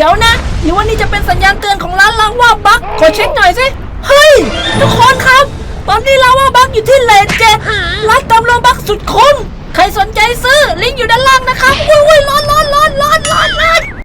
ดี๋ยวนะ หรือว่านี่จะเป็นสัญญาณเตือนของร้านลาว่าบักขอเช็คหน่อยสิ เฮ้ย ทุกคนครับ ตอนนี้ลาว่าบักอยู่ที่เลนเจ็ดร้านตำลึงบักสุดคุ้ม ใครสนใจซื้อลิงก์อยู่ด้านล่างนะครับวุ้ยวุ้ยร้อนร้อนร้อนร้อนร้อน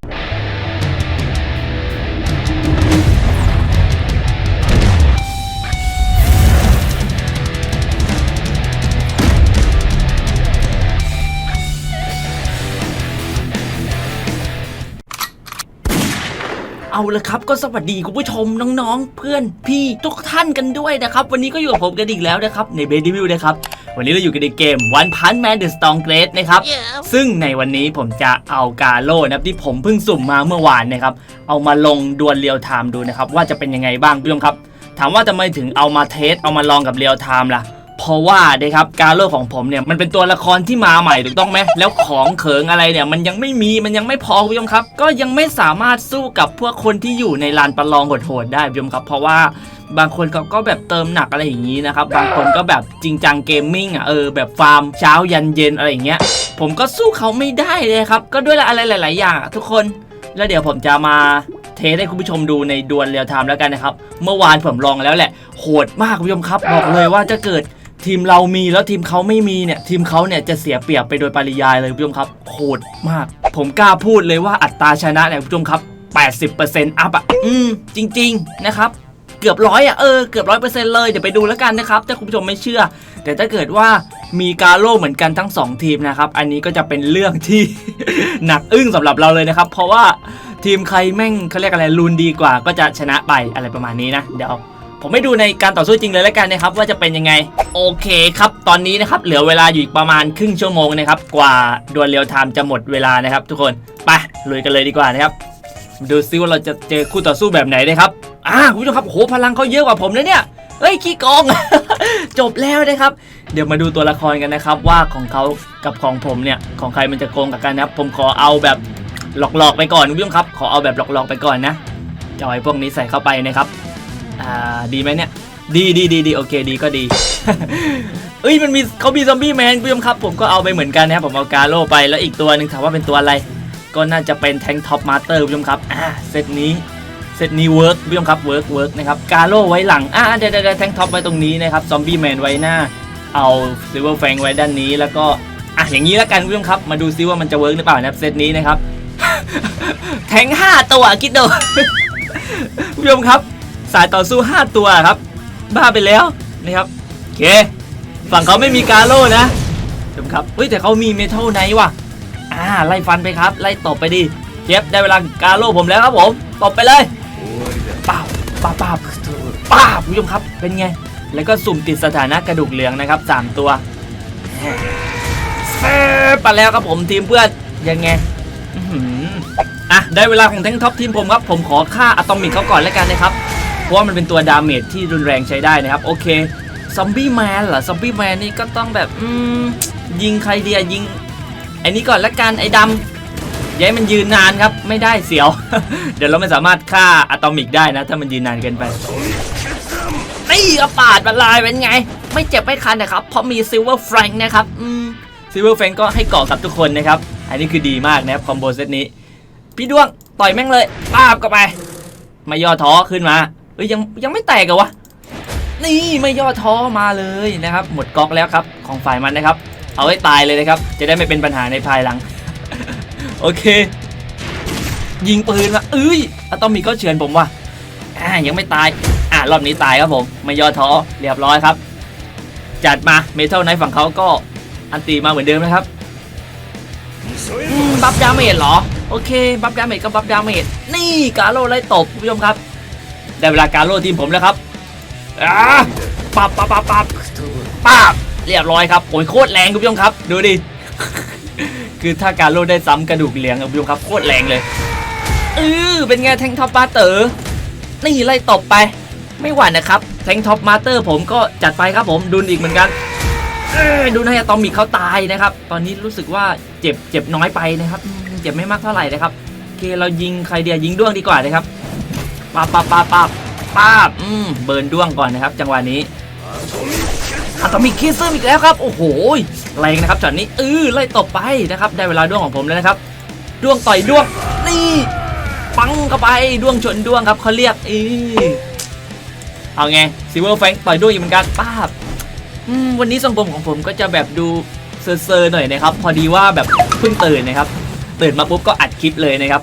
เอาละครับก็สวัสดีคุณผู้ชมน้องๆ เพื่อนพี่ทุกท่านกันด้วยนะครับ วันนี้ก็อยู่กับผมกันอีกแล้วนะครับ ในเบดิวิวนะครับวันนี้เราอยู่กันในเกม One Punch Man The Strong Great นะครับ ซึ่งในวันนี้ผมจะเอากาโล่นะครับที่ผมเพิ่งสุ่มมาเมื่อวานนะครับ เอามาลงดวลเรียลไทม์ดูนะครับ ว่าจะเป็นยังไงบ้างคุณผู้ชมครับ ถามว่าทำไมถึงเอามาเทสเอามาลองกับเรียลไทม์ล่ะ เพราะว่านะครับการโลกของผมเนี่ยมันเป็นตัวละครที่มาใหม่ถูกต้องไหมแล้วของเขิงอะไรเนี่ยมันยังไม่มีมันยังไม่พอคุณผู้ชมครับ ก็ยังไม่สามารถสู้กับพวกคนที่อยู่ในลานประลองโหดๆได้คุณผู้ชมครับ เพราะว่าบางคนเขาก็แบบเติมหนักอะไรอย่างนี้นะครับ บางคนก็แบบจริงจังเกมมิ่งอะเออแบบฟาร์มเช้ายันเย็นอะไรอย่างเงี้ย ผมก็สู้เขาไม่ได้เลยครับ ก็ด้วยอะไรหลาย ๆ อย่างทุกคน แล้วเดี๋ยวผมจะมาเทสให้คุณผู้ชมดูในดวลเรียลไทม์แล้วกันนะครับ เมื่อวานผมลองแล้วแหละ โหดมากคุณผู้ชมครับ บอกเลยว่าจะเกิด ทีมเรามีแล้วทีมเขาไม่มีเนี่ยทีมเขาเนี่ยจะเสียเปรียบไปโดยปริยายเลยคุณผู้ชมครับโหดมาก ผมกล้าพูดเลยว่าอัตราชนะเนี่ยคุณผู้ชมครับ 80%อัพอะอืมจริง ๆ นะครับเกือบร้อยอะเออเกือบร้อยเปอร์เซ็นต์เลยเดี๋ยวไปดูแล้วกันนะครับถ้าคุณผู้ชมไม่เชื่อ แต่ถ้าเกิดว่ามีกาโล่เหมือนกันทั้ง 2 ทีมนะครับ อันนี้ก็จะเป็นเรื่องที่ หนักอึ้งสำหรับเราเลยนะครับ เพราะว่าทีมใครแม่งเขาเรียกอะไรรูนดีกว่าก็จะชนะไปอะไรประมาณนี้นะเดี๋ยว ผมไม่ดูในการต่อสู้จริงเลยแล้วกันนะครับว่าจะเป็นยังไง โอเคครับ ตอนนี้นะครับเหลือเวลาอยู่อีกประมาณครึ่งชั่วโมงนะครับ กว่าดวลเรียลไทม์จะหมดเวลานะครับ ทุกคนไปลุยกันเลยดีกว่านะครับ ดูซิว่าเราจะเจอคู่ต่อสู้แบบไหนนะครับอ่าคุณผู้ชมครับโหพลังเขาเยอะกว่าผมนะเนี่ยเฮ้ยขี้กอง จบแล้วนะครับ เดี๋ยวมาดูตัวละครกันนะครับ ว่าของเขากับของผมเนี่ยของใครมันจะโกงกับกันนะครับ ผมขอเอาแบบหลอกๆไปก่อนคุณผู้ชมครับ ขอเอาแบบหลอกๆไปก่อนนะจะเอาไอ้พวกนี้ใส่เข้าไปนะครับ อ่าดีไหมเนี่ย ดีดีดีดีโอเคดีก็ดี เอ้ยมันมีเขามีซอมบี้แมนคุณผู้ชมครับ ผมก็เอาไปเหมือนกันนะครับผมเอากาโลไปแล้วอีกตัวหนึ่งถามว่าเป็นตัวอะไร ก็น่าจะเป็นแทงท็อปมาสเตอร์คุณผู้ชมครับอ่าเซตนี้เซตนี้เวิร์กคุณผู้ชมครับเวิร์กเวิร์กนะครับกาโลไว้หลังอ่าเดี๋ยวเดี๋ยวแทงท็อปไว้ตรงนี้นะครับซอมบี้แมนไว้หน้า เอาซิลเวอร์แฟงไว้ด้านนี้แล้วก็อะอย่างนี้แล้วกันคุณผู้ชมครับ มาดูซิว่ามันจะเวิร์กหรือเปล่านะครับเซตนี้นะครับแทงห้าตัวคิดดูคุณผู้ชมครับ สายต่อสู้ 5 ตัวครับ บ้าไปแล้วนะครับโอเค ฝั่งเขาไม่มีกาโลนะคุณผู้ชมครับเฮ้ยแต่เขามีเมทัลไนท์ว่ะอ่าไล่ฟันไปครับ ไล่ตบไปดิเจ็บได้เวลากาโลผมแล้วครับผมตบไปเลยป้าป้าป้าป้าคุณผู้ชมครับเป็นไง แล้วก็สุ่มติดสถานะกระดูกเหลืองนะครับ 3 ตัวแซ่ไปแล้วครับผมทีมเพื่อนยังไงอะได้เวลาของแทงท็อปทีมผมครับ ผมขอฆ่าอะตอมิกเขาก่อนแล้วกันนะครับ เพราะว่ามันเป็นตัวดาเมจที่รุนแรงใช้ได้นะครับ โอเคซอมบี้แมนเหรอซอมบี้แมนนี่ก็ต้องแบบอืมยิงใครเดียยิงไอ้นี้ก่อนละกันไอ้ดำย่าให้มันยืนนานครับไม่ได้เสียว เดี๋ยวเราไม่สามารถฆ่าอะตอมิกได้นะ ถ้ามันยืนนานเกินไปนี่กระปาดมาลายเป็นไง ไม่เจ็บไม่คันนะครับ เพราะมีซิลเวอร์แฟรงนะครับซิลเวอร์แฟรงก็ให้เกาะกับทุกคนนะครับ อันนี้คือดีมากนะครับคอมโบเซตนี้ พี่ด้วงต่อยแม่งเลยป้าบเข้าไป ไม่ย่อท้อขึ้นมา เอ้ยยังยังไม่แตกเหรอวะ นี่ไม่ย่อท้อมาเลยนะครับ หมดก๊อกแล้วครับของฝ่ายมันนะครับ เอาให้ตายเลยนะครับ จะได้ไม่เป็นปัญหาในภายหลัง โอเค ยิงปืนมาเอ้ยอะตอมิกก็เฉือนผมว่ะอ่ายังไม่ตาย อ่ารอบนี้ตายครับผม ไม่ย่อท้อเรียบร้อยครับ จัดมาเมทัลไนท์ฝั่งเขาก็อันตีมาเหมือนเดิมนะครับบัฟดาเมจเหรอ โอเค บัฟดาเมจก็บัฟดาเมจนี่กาโลไล่ตบคุณผู้ชมครับ ได้เวลาการโลดทีมผมแล้วครับอ่าปับปับปับปับปับเรียบร้อยครับโอ้ยโคตรแรงคุณผู้ชมครับ ดูดิ คือถ้าการโลดได้ซ้ำกระดูกเหลียงคุณผู้ชมครับโคตรแรงเลยเออเป็นไงแทงท็อปมาเตอร์นี่ไล่ตบไป ไม่หวั่นนะครับ แทงท็อปมาเตอร์ผมก็จัดไปครับผมดุนอีกเหมือนกันดูนะอะตอมิกเขาตายนะครับ ตอนนี้รู้สึกว่าเจ็บเจ็บน้อยไปนะครับ เจ็บไม่มากเท่าไหร่นะครับโอเคเรายิงใครเดียยิงด้วงดีกว่านะครับ ปาบปาบปาบปาบปาบอืมเบิร์นด้วงก่อนนะครับ จังหวะนี้อะตอมิกคิสซึมอีกแล้วครับ โอ้โหแรงนะครับช็อตนี้เออไล่ตบไปนะครับ ได้เวลาด้วงของผมแล้วนะครับ ด้วงต่อยด้วงนี่ปังเข้าไปด้วงชนด้วงครับเขาเรียกอีเอาไงซิเวอร์แฟงต่อยด้วยอีกเหมือนกันป้าบอืมวันนี้ทรงผมของผมก็จะแบบดูเซอร์ๆหน่อยนะครับ พอดีว่าแบบเพิ่งตื่นนะครับ ตื่นมาปุ๊บก็อัดคลิปเลยนะครับ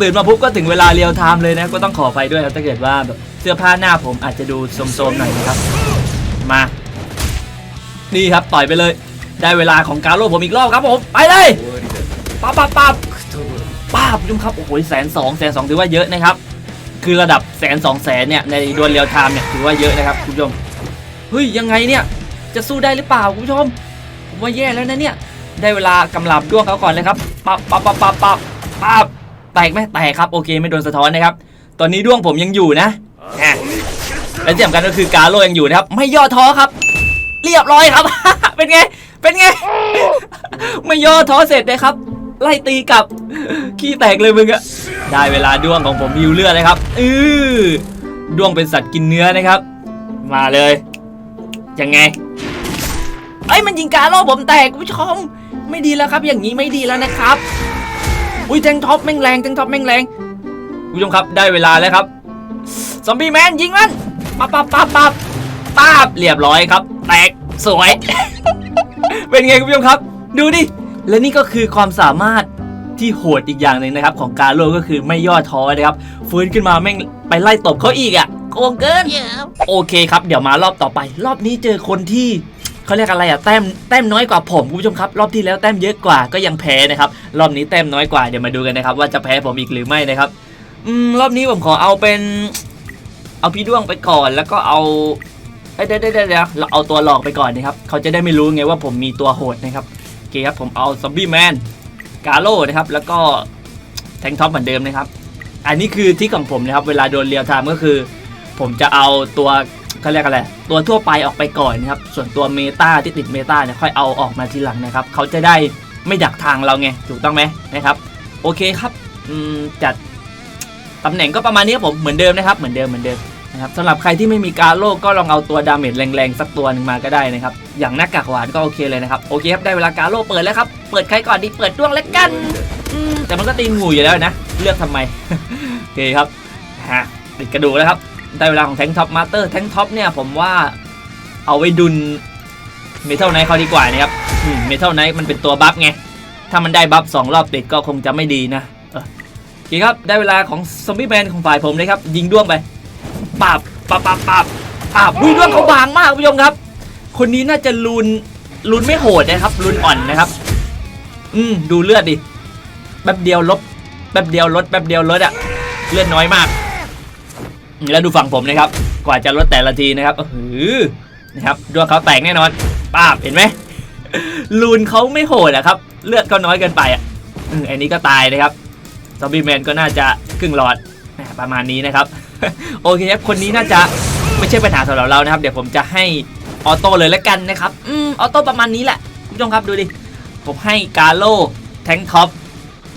ตื่นมาปุ๊บก็ถึงเวลาเรียลไทม์เลยนะ ก็ต้องขอไปด้วยครับถ้าเกิดว่าแบบเสื้อผ้าหน้าผมอาจจะดูโทมๆหน่อยนะครับ มา นี่ครับต่อยไปเลย ได้เวลาของการโลผมอีกรอบครับผม ไปเลยปั๊บปั๊บปั๊บป้าบคุณผู้ชมครับ โอ้โหแสนสองแสนสองถือว่าเยอะนะครับ คือระดับแสนสองแสนเนี่ยในดวลเรียลไทม์เนี่ยถือว่าเยอะนะครับคุณผู้ชม เฮ้ยยังไงเนี่ย จะสู้ได้หรือเปล่าคุณผู้ชม ผมว่าแย่แล้วนะเนี่ย ได้เวลากำลับด้วงเขาก่อนเลยครับปั๊บปั๊บปั๊บปั๊บปั๊บปั๊บแตกไหมแตกครับโอเคไม่โดนสะท้อนนะครับ ตอนนี้ด้วงผมยังอยู่นะแหมและที่สำคัญก็คือกาโลยังอยู่นะครับ ไม่ย่อท้อครับ เรียบร้อยครับ เป็นไง เป็นไง ไม่ย่อท้อเสร็จเลยครับ ไล่ตีกลับขี้แตกเลยมึงอะได้เวลาด้วงของผมฮิวเลือดเลยครับอือด้วงเป็นสัตว์กินเนื้อนะครับ มาเลยยังไงเอ้มันยิงกาโลผมแตกคุณผู้ชม ไม่ดีแล้วครับ อย่างนี้ไม่ดีแล้วนะครับ อุ้ยแทงท็อปแม่งแรงแทงท็อปแม่งแรงคุณผู้ชมครับได้เวลาแล้วครับซอมบี้แมนยิงมันปั๊บปั๊บปั๊บปั๊บปั๊บเรียบร้อยครับ แตกสวย เป็นไงคุณผู้ชมครับ ดูดิและนี่ก็คือความสามารถที่โหดอีกอย่างหนึ่งนะครับ ของกาโลก็คือไม่ย่อท้อนะครับ ฟื้นขึ้นมาแม่งไปไล่ตบเขาอีกอะโกงเกิน โอเคครับ เดี๋ยวมารอบต่อไป รอบนี้เจอคนที่ เขาเรียกอะไรอะแต้มแต้มน้อยกว่าผมคุณผู้ชมครับรอบที่แล้วแต้มเยอะกว่าก็ยังแพ้นะครับรอบนี้แต้มน้อยกว่าเดี๋ยวมาดูกันนะครับว่าจะแพ้ผมอีกหรือไม่นะครับอืมรอบนี้ผมขอเอาเป็น เอาพี่ด้วงไปก่อนแล้วก็เอาเอ้ยเดี๋ยวเดี๋ยวเดี๋ยวเราเอาตัวหลอกไปก่อนนะครับเขาจะได้ไม่รู้ไงว่าผมมีตัวโหดนะครับโอเคครับผมเอาซอมบี้แมนกาโลนะครับแล้วก็แทงท็อปเหมือนเดิมนะครับ อันนี้คือที่ของผมนะครับ เวลาโดนเรียวไทม์ก็คือ ผมจะเอาตัว เขาเรียกอะไรตัวทั่วไปออกไปก่อนนะครับส่วนตัวเมตาที่ติดเมตาเนี่ยค่อยเอาออกมาทีหลังนะครับเขาจะได้ไม่ดักทางเราไงถูกต้องไหมนะครับ โอเคครับจัดตำแหน่งก็ประมาณนี้ครับผมเหมือนเดิมนะครับเหมือนเดิมเหมือนเดิมนะครับสำหรับใครที่ไม่มีการโลกก็ลองเอาตัวดาเมจแรงๆสักตัวหนึ่งมาก็ได้นะครับอย่างหน้ากากหวานก็โอเคเลยนะครับโอเคครับได้เวลาการโลเปิดแล้วครับเปิดใครก่อนดีเปิดด้วงแล้วกันแต่มันก็ตีงูอยู่แล้วนะ เลือกทำไมโอเคครับฮะติดกระดูกแล้วครับ ได้เวลาของแทงท็อปมาสเตอร์แทงท็อปเนี่ยผมว่าเอาไว้ดุลเมทัลไนท์เขาดีกว่านะครับเมทัลไนท์มันเป็นตัวบัฟไง ถ้ามันได้บัฟสองรอบติดก็คงจะไม่ดีนะโอเคครับ ได้เวลาของซอมบี้แมนของฝ่ายผมเลยครับ ยิงด้วงไปปาบปาบปาบปาบปาบอุ้ยด้วงเขาบางมากคุณผู้ชมครับ คนนี้น่าจะลุนลุนไม่โหดนะครับลุนอ่อนนะครับ อืมดูเลือดดิแป๊บเดียวลบแป๊บเดียวลดแป๊บเดียวลดอะเลือดน้อยมาก แล้วดูฝั่งผมนะครับ กว่าจะลดแต่ละทีนะครับเออนะครับดวงเขาแตกแน่นอนป้าบเห็นไหมลูนเขาไม่โหดอะครับ เลือดเขาน้อยเกินไปอะอันนี้ก็ตายนะครับซอมบี้แมนก็น่าจะครึ่งหลอดประมาณนี้นะครับ โอเคครับคนนี้น่าจะไม่ใช่ปัญหาสำหรับเรานะครับ เดี๋ยวผมจะให้ออโต้เลยแล้วกันนะครับอืมออโต้ประมาณนี้แหละคุณผู้ชมครับดูดิ ผมให้กาโลแทงท็อป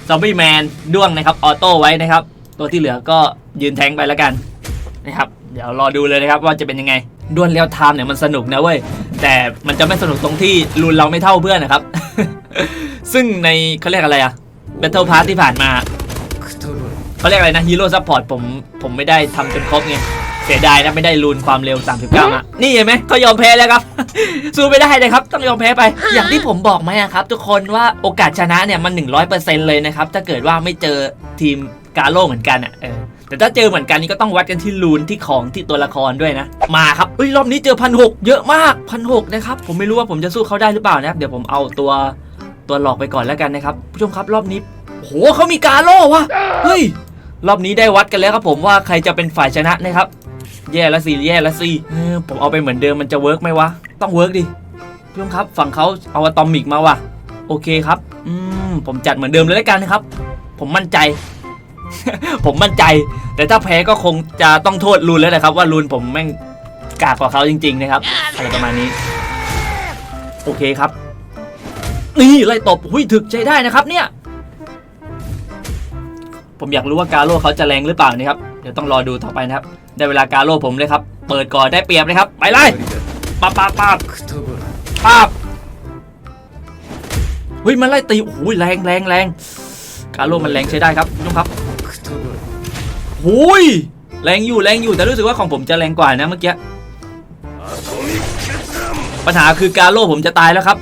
ซอมบี้แมนด้วงนะครับออโต้ไว้นะครับ ตัวที่เหลือก็ยืนแทงไปแล้วกัน นะครับเดี๋ยวรอดูเลยนะครับว่าจะเป็นยังไงดวลเรียวไทม์เนี่ยมันสนุกนะเว้ยแต่มันจะไม่สนุกตรงที่รุนเราไม่เท่าเพื่อนนะครับ ซึ่งในเขาเรียกอะไรอะ Battle Pass ที่ผ่านมาเขาเรียกอะไรนะฮีโร่ซัพพอร์ตผมผมไม่ได้ทำจนครบไงเสียดายนะไม่ได้รูนความเร็ว 39อะนี่เห็นไหมเขายอมแพ้แล้วครับ สู้ไม่ได้เลยครับ ต้องยอมแพ้ไป อย่างที่ผมบอกไหมครับทุกคนว่าโอกาสชนะเนี่ยมัน 100%เลยนะครับ ถ้าเกิดว่าไม่เจอทีมกาโลเหมือนกันอะเออ แต่ถ้าเจอเหมือนกันนี่ก็ต้องวัดกันที่รูนที่ของที่ตัวละครด้วยนะ มาครับเฮ้ยรอบนี้เจอพันหกเยอะมากพันหกนะครับผมไม่รู้ว่าผมจะสู้เขาได้หรือเปล่านะครับเดี๋ยวผมเอาตัวตัวหลอกไปก่อนแล้วกันนะครับผู้ชมครับรอบนี้โหเขามีกาโล่วะเฮ้ยรอบนี้ได้วัดกันแล้วครับผมว่าใครจะเป็นฝ่ายชนะนะครับ แย่ละสิแย่ละสิผมเอาไปเหมือนเดิมมันจะเวิร์กไหมวะต้องเวิร์กดิผู้ชมครับฝั่งเขาเอาอะตอมิกมาว่ะโอเคครับอืมผมจัดเหมือนเดิมเลยแล้วกันนะครับ ผมมั่นใจ ผมมั่นใจ แต่ถ้าแพ้ก็คงจะต้องโทษลูนแล้วนะครับ ว่าลูนผมแม่งกากกว่าเขาจริง ๆ นะครับอะไรประมาณนี้ โอเคครับ นี่ไล่ตบหุยถึกใจได้นะครับเนี่ย ผมอยากรู้ว่ากาโร่เขาจะแรงหรือเปล่านะครับเดี๋ยวต้องรอดูต่อไปนะครับ ได้เวลากาโร่ผมเลยครับ เปิดก่อนได้เปรียบเลยครับ ไปเลยปั๊บปั๊บปั๊บปั๊บเฮ้ยมันไล่ตีโอ้โหแรงแรงแรงกาโร่มันแรงใช้ได้ครับทุกคนครับ หุยแรงอยู่แรงอยู่แต่รู้สึกว่าของผมจะแรงกว่านะเมื่อกี้ปัญหาคือกาโร่ผมจะตายแล้วครับ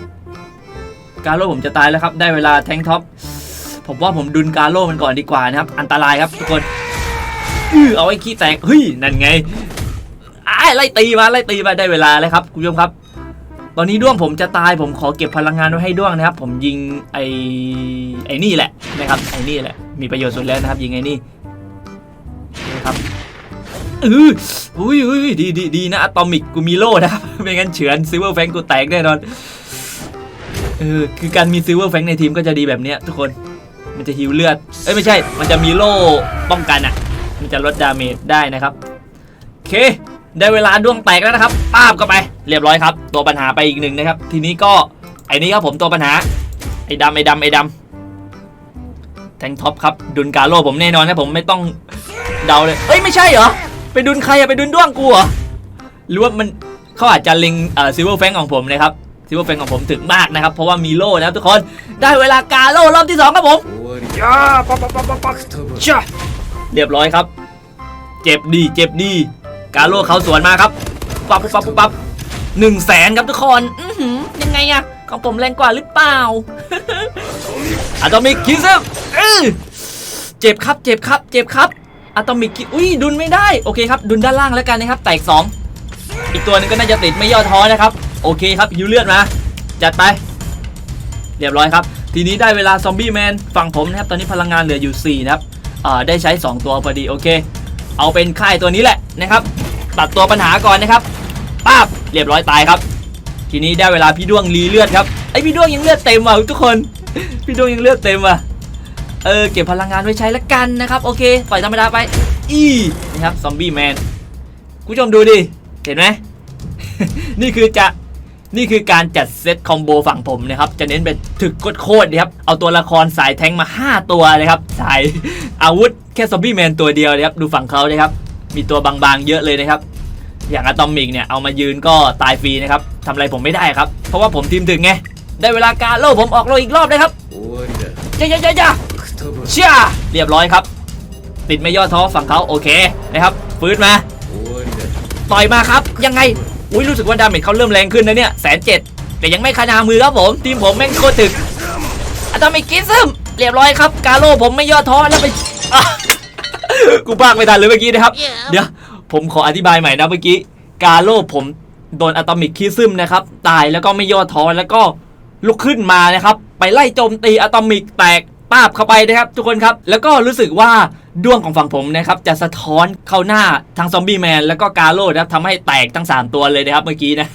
กาโร่ผมจะตายแล้วครับ ได้เวลาแทงท็อปผมว่าผมดุนกาโร่มันก่อนดีกว่านะครับ อันตรายครับทุกคนอื้อเอาไอ้ขี้แตกเฮ้ยนั่นไงอ้ไล่ตีมาไล่ตีมาได้เวลาแล้วครับคุณผู้ชมครับ ตอนนี้ด้วงผมจะตายผมขอเก็บพลังงานไว้ให้ด้วงนะครับ ผมยิงไอ้ไอ้นี่แหละนะครับไอ้นี่แหละมีประโยชน์สุดแล้วนะครับ ยิงไอ้นี่ ครับเอออุ้ยอุ้ยดีดีดีนะอะตอมิกกูมีโล่นะไม่งั้นเฉือนซิลเวอร์แฟงกูแตกแน่นอนเออคือการมีซิลเวอร์แฟงในทีมก็จะดีแบบเนี้ยทุกคนมันจะฮิวเลือดเอ้ยไม่ใช่ มันจะมีโล่ป้องกันอะ มันจะลดดาเมจได้นะครับโอเค ได้เวลาด้วงแตกแล้วนะครับป้าบเข้าไป เรียบร้อยครับ ตัวปัญหาไปอีกหนึ่งนะครับ ทีนี้ก็ไอ้นี่ครับผมตัวปัญหาไอ้ดำไอ้ดำไอ้ดำแทงท็อปครับดุนกาโร่ผมแน่นอนนะผมไม่ต้อง เาเลยเอ้ยไม่ใช่เหรอไปดุนใครอะไปดุนด้วงกูเหรอหรือว่ามันเขาอาจจะลิงเอ่อซิลเวอร์แฟงของผมนะครับซิลเวอร์แฟงของผมถึงมากนะครับเพราะว่ามีโล่นะครัทุกคนได้เวลากาโล่รอบที่สองครับผมเรียบร้อยครับ เจ็บดีเจ็บดีกาโล่เขาสวนมาครับปั๊บปั๊บปั๊บหนึ่งแสนครับทุกคนยังไงอะของผมแรงกว่าหรือเปล่าอะตอมิกคิสเออเจ็บครับเจ็บครับ เจ็บครับ อะตอมิกอุ้ยดุนไม่ได้โอเคครับดุนด้านล่างแล้วกันนะครับแตกสองอีกตัวหนึงก็น่าจะติดไม่ย่อท้อนะครับโอเคครับฮิวเลือดมาจัดไป เรียบร้อยครับ ทีนี้ได้เวลาซอมบี้แมนฝั่งผมนะครับตอนนี้พลังงานเหลืออยู่ 4 นะครับอ่าได้ใช้ 2 ตัวพอดีโอเค เอาเป็นค่ายตัวนี้แหละนะครับตัดตัวปัญหาก่อนนะครับป้าบเรียบร้อยตายครับ ทีนี้ได้เวลาพี่ด้วงรีเลือดครับไอพี่ด้วงยังเลือดเต็มว่ะทุกคน พี่ด้วงยังเลือดเต็มว่ะ เออเก็บพลังงานไว้ใช้ละกันนะครับโอเคปล่อยธรรมดาไปอีนี่ครับซอมบี้แมนคุณผู้ชมดูดิเห็นไหม นี่คือจะนี่คือการจัดเซตคอมโบฝั่งผมนะครับ จะเน้นเป็นถึกโคตรๆนะครับเอาตัวละครสายแทงมา 5 ตัวนะครับสายอาวุธแค่ซอมบี้แมนตัวเดียวนะครับดูฝั่งเขานะครับ มีตัวบางๆเยอะเลยนะครับ อย่างอะตอมิกเนี่ยเอามายืนก็ตายฟรีนะครับทำอะไรผมไม่ได้ครับ เพราะว่าผมทีมถึงไงได้เวลาการโล่ผมออกโลอีกรอบนะครับโอ้ยเจ๊ยะยะ เชี่ยเรียบร้อยครับ ติดไม่ย่อท้อฝั่งเขาโอเคนะครับฟื้นมาต่อยมาครับยังไงอุ้ยรู้สึกว่าดาเมจเขาเริ่มแรงขึ้นนะเนี่ยแสนเจ็ดแต่ยังไม่ขนามือครับผมทีมผมแม่งโคตรถึกอาตามิกิซึมเรียบร้อยครับ กาโลผมไม่ย่อท้อแล้วไปกูปากไม่ทันเลยเมื่อกี้นะครับ เดี๋ยวผมขออธิบายใหม่นะเมื่อกี้ กาโลผมโดนอะตอมิกคิซึมนะครับ ตายแล้วก็ไม่ย่อท้อแล้วก็ลุกขึ้นมานะครับ ไปไล่โจมตีอะตอมิกแตก ป้าบเข้าไปนะครับ ทุกคนครับ แล้วก็รู้สึกว่าด้วงของฝั่งผมนะครับจะสะท้อนเข้าหน้าทั้งซอมบี้แมนแล้วก็กาโลนะครับทำให้แตกทั้ง 3 ตัวเลยนะครับเมื่อกี้นะ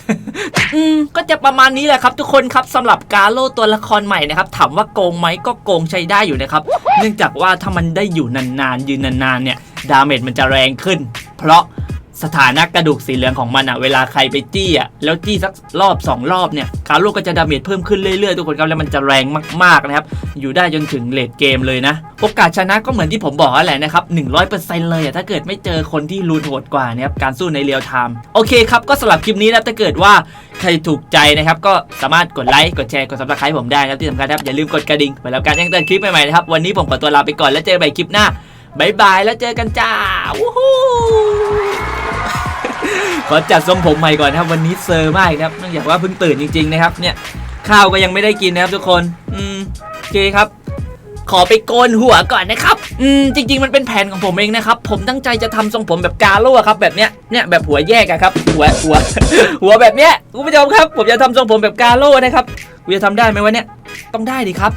อืมก็จะประมาณนี้แหละครับ ทุกคนครับสำหรับกาโลตัวละครใหม่นะครับถามว่าโกงไหมก็โกงใช้ได้อยู่นะครับ เนื่องจากว่าถ้ามันได้อยู่นานๆยืนนานๆเนี่ยดาเมจมันจะแรงขึ้น เพราะ สถานะกระดูกสีเหลืองของมันอะเวลาใครไปจี้อะแล้วจี้สักรอบ 2 รอบเนี่ยกาโลก็จะดาเมจเพิ่มขึ้นเรื่อยๆ ทุกคนครับแล้วมันจะแรงมากๆนะครับ อยู่ได้จนถึงเลดเกมเลยนะ โอกาสชนะก็เหมือนที่ผมบอกแหละนะครับ100%เลยอะถ้าเกิดไม่เจอคนที่รูนโหดกว่านะครับการสู้ในเรียลไทม์โอเคครับก็สำหรับคลิปนี้นะถ้าเกิดว่าใครถูกใจนะครับก็สามารถกดไลค์กดแชร์กดซับสไครต์ผมได้นะครับที่สำคัญครับอย่าลืมกดกระดิ่งเพื่อรับการแจ้งเตือนคลิปใหม่ๆนะครับวันนี้ผมขอตัวลาไปก่อนแล้วเจอกันใหม่คลิปหน้าบายบายแล้วเจอกันจ้าวู้ฮู้ ขอจัดทรงผมใหม่ก่อนนะครับวันนี้เซอร์มากนะครับเนื่องจากว่าเพิ่งตื่นจริงๆนะครับ เนี่ยข้าวก็ยังไม่ได้กินนะครับทุกคน อืมโอเคครับ ขอไปโกนหัวก่อนนะครับ อืมจริง ๆ มันเป็นแผนของผมเองนะครับ ผมตั้งใจจะทำทรงผมแบบกาโล่อครับแบบเนี้ยเนี่ยแบบหัวแยกอะครับ หัวหัว หัวแบบเนี้ยคุณผู้ชมครับ ผมจะทำทรงผมแบบกาโล่นะครับกูจะทำได้ไหมวะเนี่ยต้องได้ดิครับ